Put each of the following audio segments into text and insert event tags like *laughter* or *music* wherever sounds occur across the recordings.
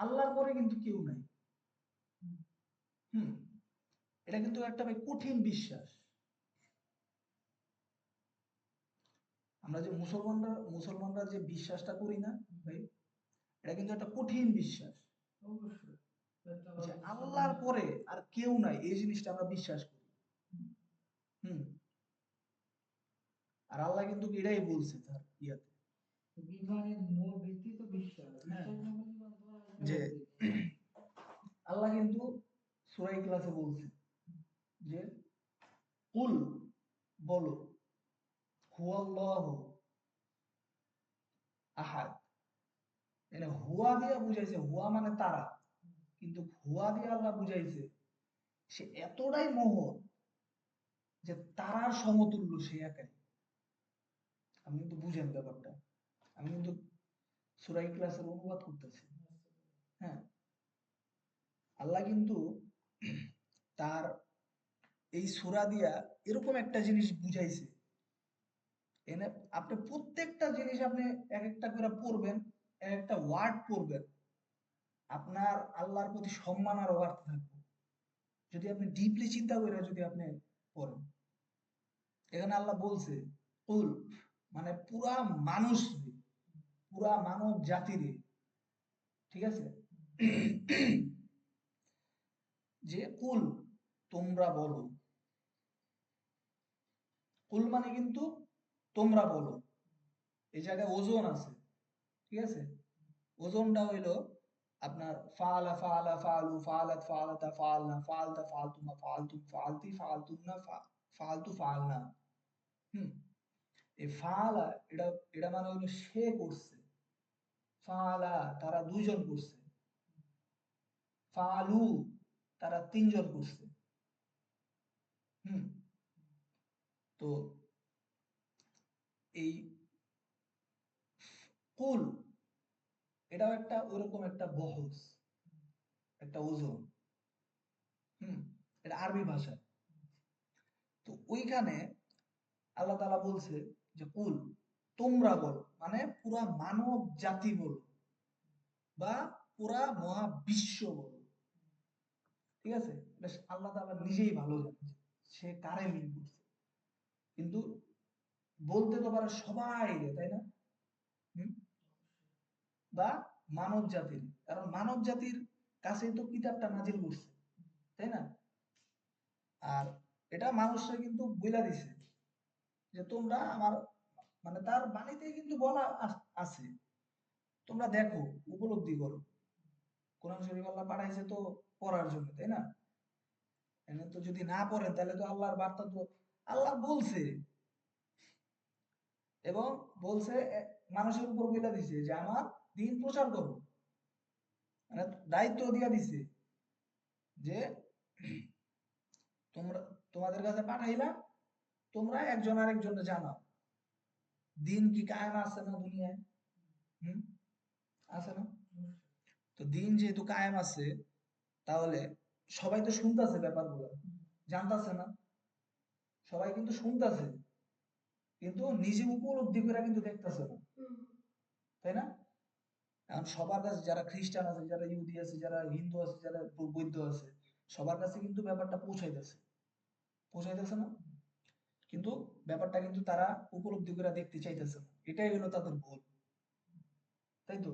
আল্লাহর পরে কিন্তু কেউ নাই। হুম। এটা কিন্তু একটা ভাই কঠিন বিশ্বাস। আমরা যে মুসলমানরা মুসলমানরা যে বিশ্বাসটা করি না ভাই এটা কিন্তু একটা কঠিন বিশ্বাস। যে আল্লাহর পরে আর কেউ নাই এই জিনিসটা আমরা বিশ্বাস করি। হুম। আর আল্লাহ কিন্তু এটাই বলছে তার ইয়াতে। ইমানের মূল ভিত্তি তো বিশ্বাস হ্যাঁ। বিশ্বাস না করলে ইমান তোমার আসবে যে না। আল্লাহ কিন্তু ক্লাসে বলছে যে, কুল বলো হুয়াল্লাহু আহাদ। মানে হুয়া বুঝাইছে, হুয়া মানে তারা। কিন্তু হুয়া আল্লাহ বুঝাইছে, সে এতটাই যে তারার সমতুল্য সে একাই। আপনি কিন্তু বুঝেন ব্যাপারটা। আমি কিন্তু সুরাই ক্লাসের অনুবাদ করতেছি। হ্যাঁ। আল্লাহ কিন্তু তার এই সুরা দিয়া এরকম একটা জিনিস বুঝাইছে। এনে আপনি প্রত্যেকটা জিনিস আপনি এক একটা করে পড়বেন এক একটা ওয়ার্ড পড়বেন। আপনার আল্লাহর প্রতি সম্মান আরও বাড়তে থাকবে। যদি আপনি ডিপলি চিন্তা করে যদি আপনি পড়েন। এখানে আল্লাহ বলছে, কুল মানে পুরা মানুষ পুরা মানব জাতির ঠিক আছে? যে কুল তোমরা বলো। কুল মানে কিন্তু তোমরা বলো। এই জায়গায় ওজন আছে, ঠিক আছে? ওজনটা হইল আপনার ফালা ফালা, ফালু, ফালাত, ফালাতা ফালতা ফালতি, ফালতু হুম? ফালা, এটা এটা মানে হইল সে করছে। ফালা, তারা দুইজন করছে। ফালু, তারা তিনজন করছে। তো এই কুল, এটাও একটা ওরকম একটা বহস, একটা ওজন, হুম, এটা আরবি ভাষা তো ওইখানে আল্লাহ তাআলা বলছে যে, কুল, তোমরা বলো মানে পুরা মানব জাতি বলো, বা পুরা মহাবিশ্ব বলো। ঠিক আছে? আল্লাহ তাআলা নিজেই ভালো জানে সে কারে মিন করছে? কিন্তু বলতে তো পারে সবাই তাই না? বা মানব জাতির, কারণ মানব জাতির কাছে তো কিতাবটা নাজিল করছে, তাই না? আর এটা মানুষরা কিন্তু বইলা দিছে যে তোমরা আমার মানে তার বাণীতে কিন্তু বলা আছে। তোমরা দেখো, উপলব্ধি করো। কোরআন শরীফ আল্লাহ পাঠাইছে তো পড়ার জন্য, তাই না? তো যদি না পড়েন, তাহলে তো আল্লাহর বার্তা তো আল্লাহ বলছে। এবং বলছে মানুষের উপর বইলা দিছে যে, আমার দিন প্রচার করো। মানে দায়িত্ব দিয়া দিছে যে, তোমরা, তোমাদের কাছে পাঠাইলাম তোমরা একজন আরেকজনে জানাও। দিন কি কায়েম আছে না দুনিয়ায়? হম? আছে না? তো দিন যেহেতু কায়েম আছে, তাহলে সবাই তো শুনতেছে ব্যাপারগুলো। জানতাছে না। সবাই কিন্তু শুনতাছে। কিন্তু নিজে উপলব্ধি করে কিন্তু দেখতেছে না। তাই না? এখন সবার কাছে যারা খ্রিস্টান আছে যারা ইহুদি আছে যারা হিন্দু আছে যারা বৌদ্ধ আছে সবার কাছে কিন্তু ব্যাপারটা পৌঁছাইতেছে। পৌঁছাইতেছে না? কিন্তু ব্যাপারটা কিন্তু তারা উপলব্ধি করে দেখতে চাইতেছে না। এটাই হলো তাদের ভুল। তাই তো?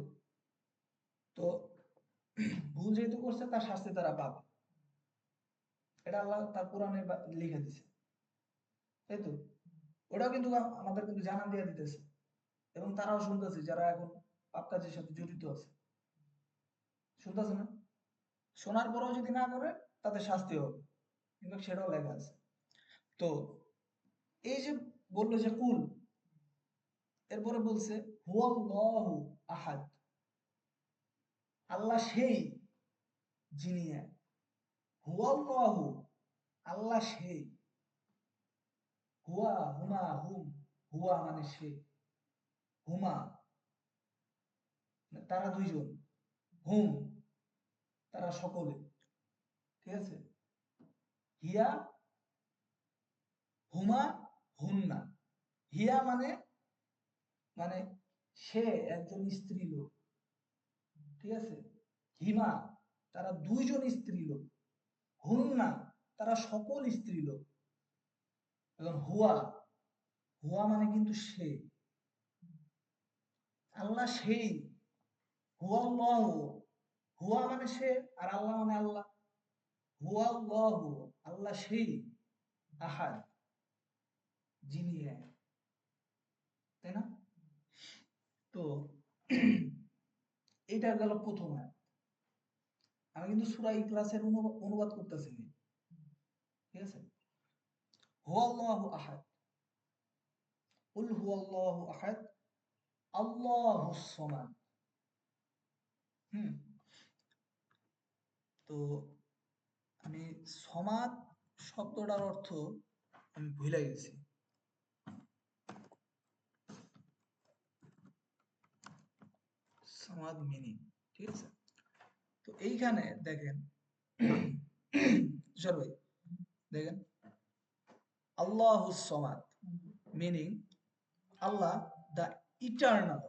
তো ভুল যেহেতু করছে তার শাস্তি তারা পাবে। এটা আল্লাহ তার কোরআনে লিখে দিছে। তাই তো? ওটাও কিন্তু আমাদের কিন্তু জানান দিয়ে দিতেছে। এবং তারাও শুনতেছে, যারা এখন পাপ কাজের সাথে জড়িত আছে। শুনতেছে না? শোনার পরেও যদি না করে তাদের শাস্তি হবে। কিন্তু সেটাও লেখা আছে। তো, এই যে বলল যে কুল, এরপরে বলছে আহাদ। আল্লাহ সেই যিনি এক। হুয়াল্লাহু আল্লাহ সেই হুয়া হুমা হুম, হুয়া মানে সে। হুমা তারা দুইজন। হুম, তারা সকলে। ঠিক আছে? হিয়া, হুমা, হুন্না। হিয়া মানে মানে সে একজন স্ত্রী লোক ঠিক আছে? হিমা, তারা দুইজন স্ত্রী লোক হুন্না তারা সকল স্ত্রী লোক এবং হুয়া হুয়া মানে কিন্তু সে। আল্লাহ সেই। হুয়া হুয়া মানে সে আর আল্লাহ মানে আল্লাহ। হুয়া আল্লাহ আল্লাহ সেই। আহাদ, যিনি এক। তাই না? তো, *clears throat* এটা গেল প্রথম আয়াত আমি কিন্তু সুরা ইখলাসের অনুবাদ করতেছি। ঠিক আছে? হুয়াল্লাহু আহাদ। হুয়াল্লাহু আহাদ। আল্লাহুস সামাদ। হুম? তো আমি সমাদ শব্দটার অর্থ আমি ভুলে গেছি। সমাদ মিনিং ঠিক আছে? তো এইখানে দেখেন ভাই, দেখেন, আল্লাহ সমাদ meaning Allah the eternal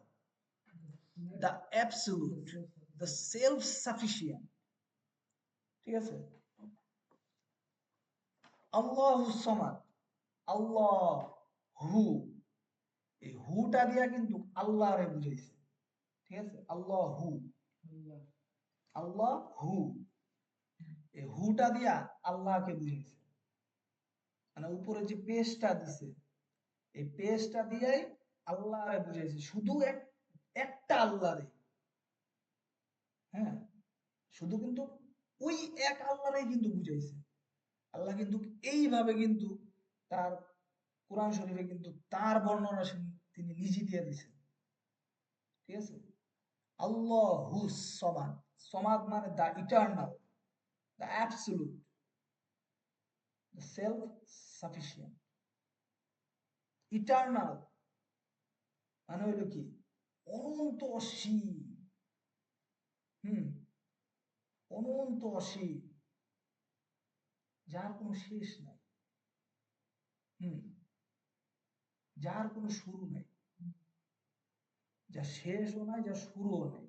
the absolute the self sufficient ঠিক আছে? আল্লাহ সমাদ, আল্লাহ হু এই হুটা দিয়া কিন্তু আল্লাহরে বুঝাইছে, ঠিক আছে? আল্লাহ। হু আল্লাহ হু। এই হুটা দিয়া আল্লাহকে বুঝিয়েছে। মানে উপরে যে পেজটা দিছে, এই পেজটা দিয়াই আল্লাহরে বুঝাইছে। শুধু এক, একটা আল্লাহরে। হ্যাঁ? শুধু কিন্তু ওই এক আল্লাহরে কিন্তু বুঝাইছে। আল্লাহ কিন্তু এইভাবে কিন্তু তার কোরআন শরীফে কিন্তু তার বর্ণনা তিনি নিজে দিয়ে দিছেন ঠিক আছে? আল্লাহ হুস সমাদ। সমাদ মানে the eternal absolute self sufficient eternal মানে হইল কি? অনন্ত অসীম। হুম? অনন্ত অসীম। যার কোনো শেষ নাই। হুম? যার কোনো শুরু নাই। যা শেষও নাই, যা শুরুও নাই।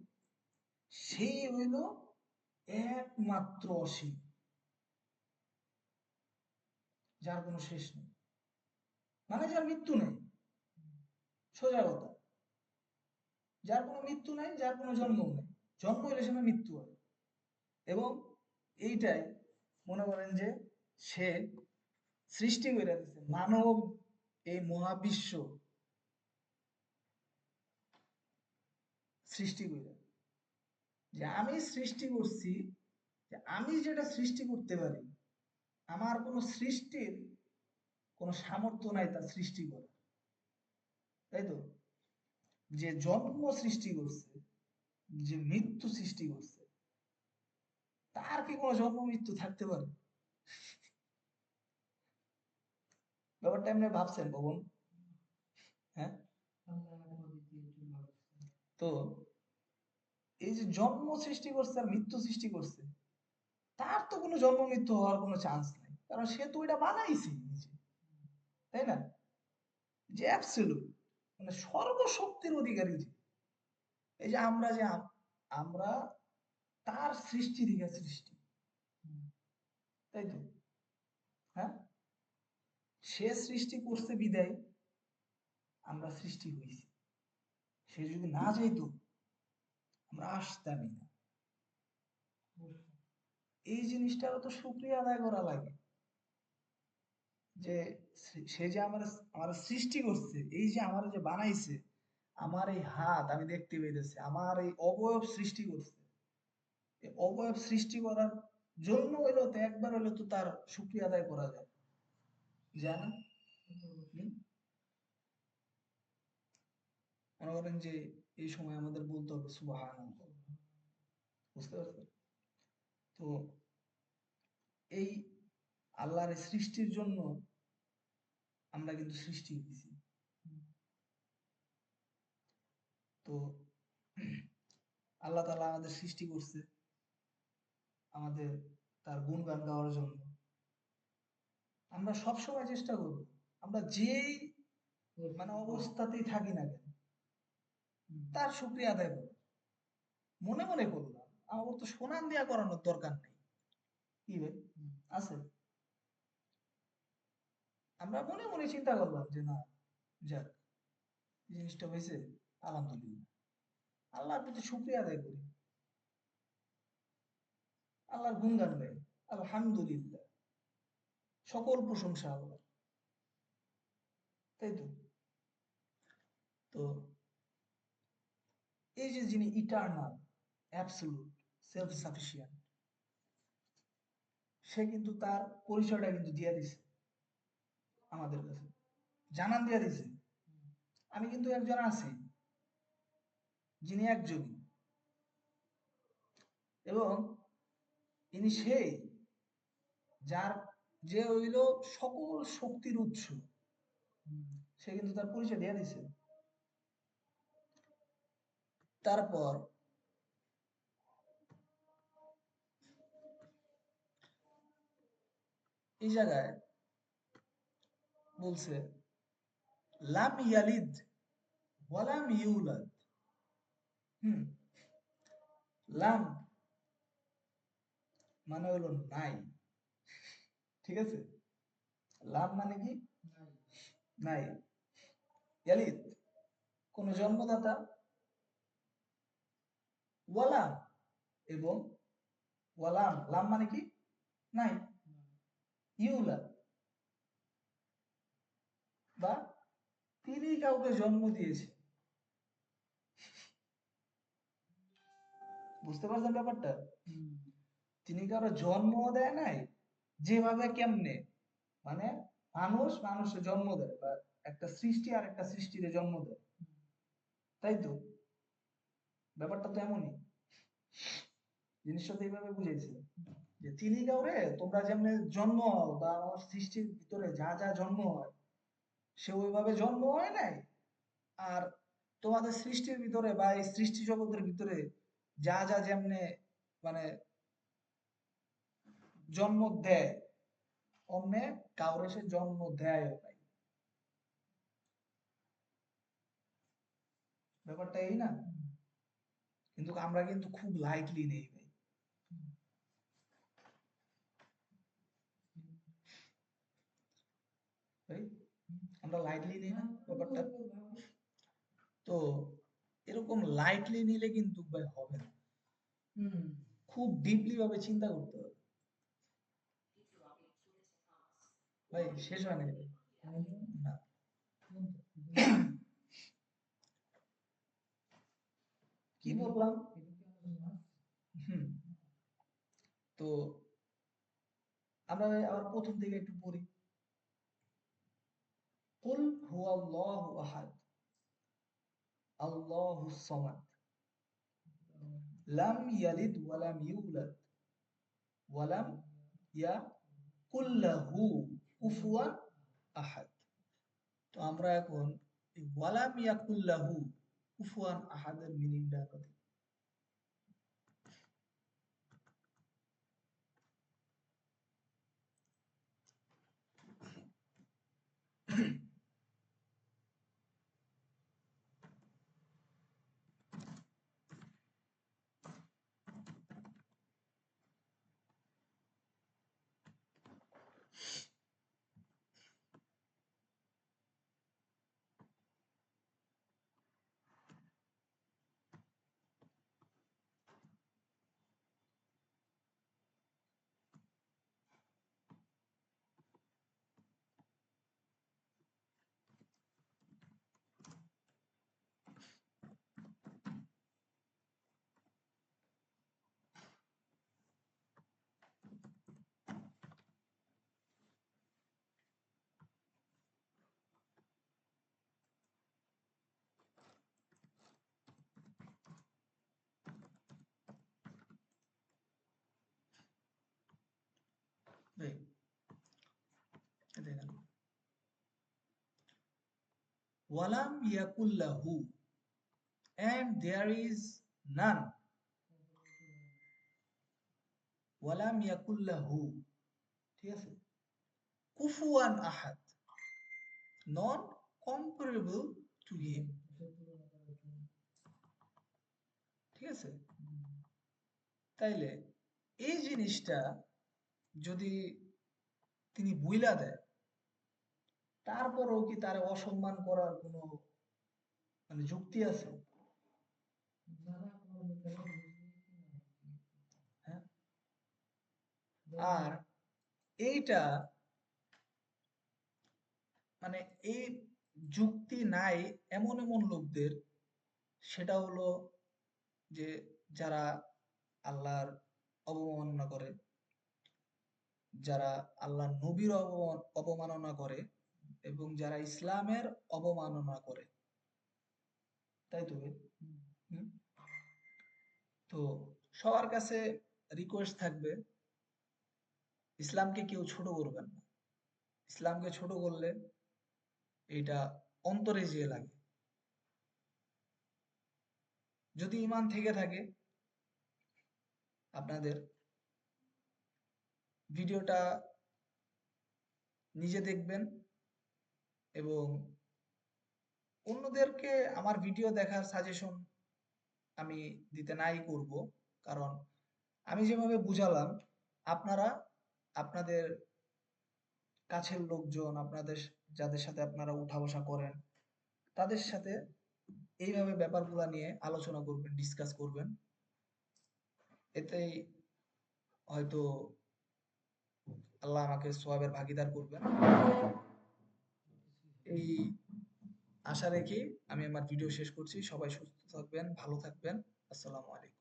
সেই হইল একমাত্র অসীম। যার কোনো শেষ নেই। মানে যার মৃত্যু নেই। সোজা কথা। যার কোনো মৃত্যু নাই, যার কোনো জন্ম নেই। জন্ম হইলে সেখানে মৃত্যু হয়। এবং এইটাই মনে করেন যে সে সৃষ্টি করে দিচ্ছে মানব এই মহাবিশ্ব সৃষ্টি করে যে আমি সৃষ্টি করছি যে আমি যেটা সৃষ্টি করতে পারি আমার কোনো সৃষ্টির কোনো সামর্থ্য নাই তা সৃষ্টি করার। তাই তো? যে জন্ম সৃষ্টি করছে যে মৃত্যু সৃষ্টি করছে তার কি কোনো জন্ম মৃত্যু থাকতে পারে? ব্যাপারটা এমনি ভাবছেন ভবন হ্যাঁ। তো এই যে জন্ম সৃষ্টি করছে আর মৃত্যু সৃষ্টি করছে, তার তো কোনো জন্ম মৃত্যু হওয়ার কোনো চান্স নাই। কারণ সে তো এটা বানাইছে নিজে, তাই না? যে মানে সর্বশক্তির অধিকারী যে। এই যে আমরা যে আমরা তার সৃষ্টি থেকে সৃষ্টি। তাই তো? হ্যাঁ? সে সৃষ্টি করছে বিদায়, আমরা সৃষ্টি হয়েছি সে যদি না যাইতো আমরা আসতামই না। এই জিনিসটার তো শুক্রিয়া আদায় করা লাগে। যে সে- যে আমার আমার সৃষ্টি করছে, এই যে আমার যে বানাইছে, আমার এই হাত আমি দেখতে পেয়েছি, আমার এই অবয়ব সৃষ্টি করছে। অবয়ব সৃষ্টি করার জন্য হইল তো একবার হইল তো তার শুক্রিয়া আদায় করা যায়। যায় না হুম? মনে করেন যে এই সময় আমাদের বলতে হবে সুবহান বুঝতে পারছেন? তো এই আল্লাহর সৃষ্টির জন্য আমরা কিন্তু সৃষ্টি হয়েছি। তো আল্লাহ তাআলা আমাদের সৃষ্টি করছে, আমাদের তার গুণগান গাওয়ার জন্য। আমরা সব সময় চেষ্টা করব, আমরা যেই মানে অবস্থাতেই থাকি না কেন তার শুক্রিয়া আদায় করব মনে মনে করলাম আমার তো সমান দিয়া করানোর দরকার নেই। কি ভাই আছে। আমরা মনে মনে চিন্তা করলাম যে না যাক জিনিসটা হয়েছে আলহামদুলিল্লাহ। আল্লাহর প্রতি শুক্রিয়া আদায় করি। আল্লাহর গুণগান গাই। আলহামদুলিল্লাহ। সকল প্রশংসা আল্লাহ তাই তো? তো এই যে যিনি ইটার্নাল অ্যাবসলুট সেলফ সাফিসিয়েন্ট সে কিন্তু তার পরিচয়টা কিন্তু দিয়ে দিছে আমাদের কাছে। জানান দিয়ে দিছে আমি কিন্তু একজন আছি, যিনি একজনই। এবং ইনি সেই যার যে হইল সকল শক্তির উৎস, সে কিন্তু তার পরিচয় দিয়ে দিছে তারপর এই জায়গায় বলছে লাম ইয়ালিদ ওয়ালাম ইউলাদ। হুম। লাম মানে হলো নাই। ঠিক আছে? লাম মানে কি? নাই। নাই। ইয়ালিদ কোন জন্মদাতা ওয়ালাম এবং ওয়ালাম, লাম মানে কি? নাই। ইউলাদ বা তিনি কাউকে জন্ম দিয়েছে। বুঝতে পারছেন ব্যাপারটা। তিনি কারও জন্ম দেয় নাই, যেভাবে কেমনে? মানে মানুষ মানুষের জন্ম দেয় বা একটা সৃষ্টি আর একটা সৃষ্টিতে জন্ম দেয়। তাই তো? ব্যাপারটা তো এমনই। জিনিসটা তো এইভাবে বুঝাইছে। যে তিনি কাউরে, তোমরা যেমনি জন্ম হও বা আমার সৃষ্টির ভিতরে যা যা জন্ম হয়, সে ওইভাবে জন্ম হয় নাই। আর তোমাদের সৃষ্টির ভিতরে বা এই সৃষ্টি জগতের ভিতরে যা যা যেমনে মানে জন্ম দেয়, অমনে কাউরে সে জন্ম দেয় ব্যাপারটা এই না? কিন্তু আমরা কিন্তু খুব লাইটলি নেই ভাই। আমরা লাইটলি নেই না ব্যাপারটা? তো এরকম লাইটলি নিলে কিন্তু ভাই হবে না। হুম। খুব ডিপলি ভাবে চিন্তা করতে হবে। ভাই শেষ হয় না। কি বললাম? তো আমরা আবার প্রথম থেকে একটু পড়ি। কুল হুয়াল্লাহু আহাদ আল্লাহুস সামাদ, লাম ইয়ালিদ ওয়ালাম ইউলাদ ওয়ালাম ইয়াকুল্লাহু কুফুয়ান আহাদ। তো আমরা এখন ওয়ালাম ইয়াকুল্লাহু কুফুয়ান আহাদের মিনিংটা কথা Wait. ওয়ালাম ইয়াকুল্লাহু and there is none. ওয়ালাম ইয়াকুল্লাহু ঠিক আছে? কুফুয়ান আহাদ নট comparable to him. ঠিক আছে? তাইলে এই জিনিসটা যদি তিনি বুইলা দেয়, তারপরেও কি তার অসম্মান করার কোনো মানে যুক্তি আছে? হ্যাঁ আর এইটা মানে এই যুক্তি নাই এমন এমন লোকদের, সেটা হলো যে যারা আল্লাহর অবমাননা করে যারা আল্লাহ নবীর অবমান অবমাননা করে এবং যারা ইসলামের অবমাননা করে। তাই তো তো সবার কাছে রিকোয়েস্ট থাকবে, ইসলামকে কেউ ছোট করবেন না। ইসলামকে ছোট করলে এটা অন্তরে যেয়ে লাগে। যদি ইমান থেকে থাকে, আপনাদের ভিডিওটা নিজে দেখবেন এবং অন্যদেরকে আমার ভিডিও দেখার সাজেশন আমি দিতে নাই করব। কারণ আমি যেভাবে বুঝালাম, আপনারা আপনাদের কাছের লোকজন, আপনাদের যাদের সাথে আপনারা উঠা বসা করেন, তাদের সাথে এইভাবে ব্যাপারগুলো নিয়ে আলোচনা করবেন ডিসকাস করবেন। এতেই হয়তো আল্লাহ আমাকে সোয়াবের ভাগিদার করবেন। এই আশা রেখে আমি আমার ভিডিও শেষ করছি। সবাই সুস্থ থাকবেন, ভালো থাকবেন। আসসালামু আলাইকুম।